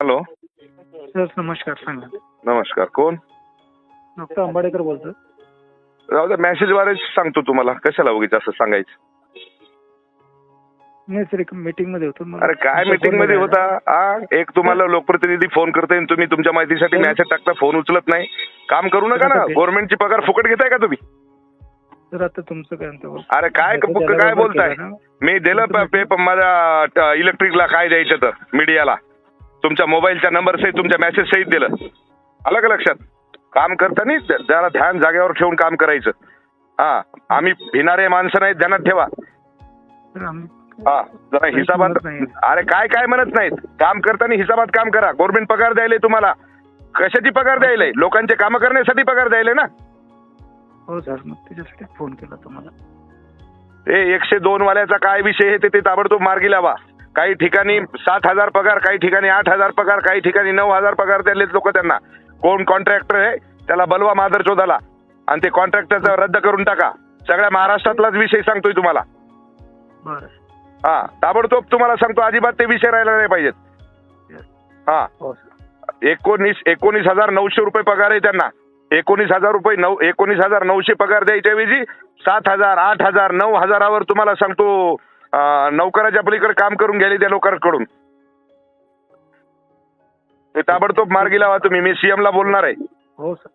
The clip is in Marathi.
हॅलो. सर नमस्कार सांगा. नमस्कार कोण? डॉक्टर आंबाडेकर बोलतो राहू द्या मेसेजद्वारेच सांगतो तुम्हाला. कशाला उगीच असं सांगायचं? नाही सर एक मीटिंगमध्ये होतो. मला अरे काय तुमचा मीटिंगमध्ये आला. होता? हा एक तुम्हाला लोकप्रतिनिधी फोन करते आणि तुम्ही तुमच्या माहितीसाठी. मेसेज टाकता फोन उचलत नाही. काम करू नका ना? गव्हर्नमेंटची पगार फुकट घेताय का तुम्ही? सर आता तुमचं काय म्हणतो अरे काय त्याला काय बरोबर बोलताय? केलं ना. मी दिलं पेपर माझ्या इलेक्ट्रिकला काय द्यायचं तर मीडियाला तुमच्या मोबाईलच्या नंबर सहित तुमच्या मेसेज सहित दिलं. आलं का लक्षात? काम करताना जरा ध्यान जागेवर ठेवून काम करायचं. हा आम्ही भिणारे माणसं नाहीत ध्यानात ठेवा. हा जरा हिसाबात. अरे काय काय म्हणत नाहीत? काम करताना हिसाबात काम करा. गव्हर्नमेंट पगार द्यायले तुम्हाला. कशाची पगार द्यायले लोकांचे काम करण्यासाठी पगार द्यायले ना? हो सर मग त्याच्यासाठी फोन केला तुम्हाला. ते एकशे दोन वाल्याचा काय विषय आहे ते ताबडतोब मार्गी लावा. काही ठिकाणी सात हजार पगार काही ठिकाणी आठ हजार पगार काही ठिकाणी नऊ हजार पगार द्यायले लोक त्यांना. कोण कॉन्ट्रॅक्टर आहे त्याला बलवा माधर चोदाला आणि ते कॉन्ट्रॅक्टरचा रद्द करून टाका. सगळ्या महाराष्ट्रातलाच विषय सांगतोय तुम्हाला. हा ताबडतोब तुम्हाला सांगतो अजिबात ते विषय राहिला नाही पाहिजेत. हा. हो एकोणीस एकोणीस हजार नऊशे रुपये पगार आहे त्यांना. एकोणीस हजार रुपये नऊ एकोणीस हजार नऊशे पगार द्यायच्या ऐवजी सात हजार आठ हजार नऊ हजारावर तुम्हाला सांगतो नोकराच्या पलीकडे काम करून घ्यायला त्या लोकांकडून. ते ताबडतोब मार्गी लावा तुम्ही मी सीएम ला बोलणार आहे. हो सर.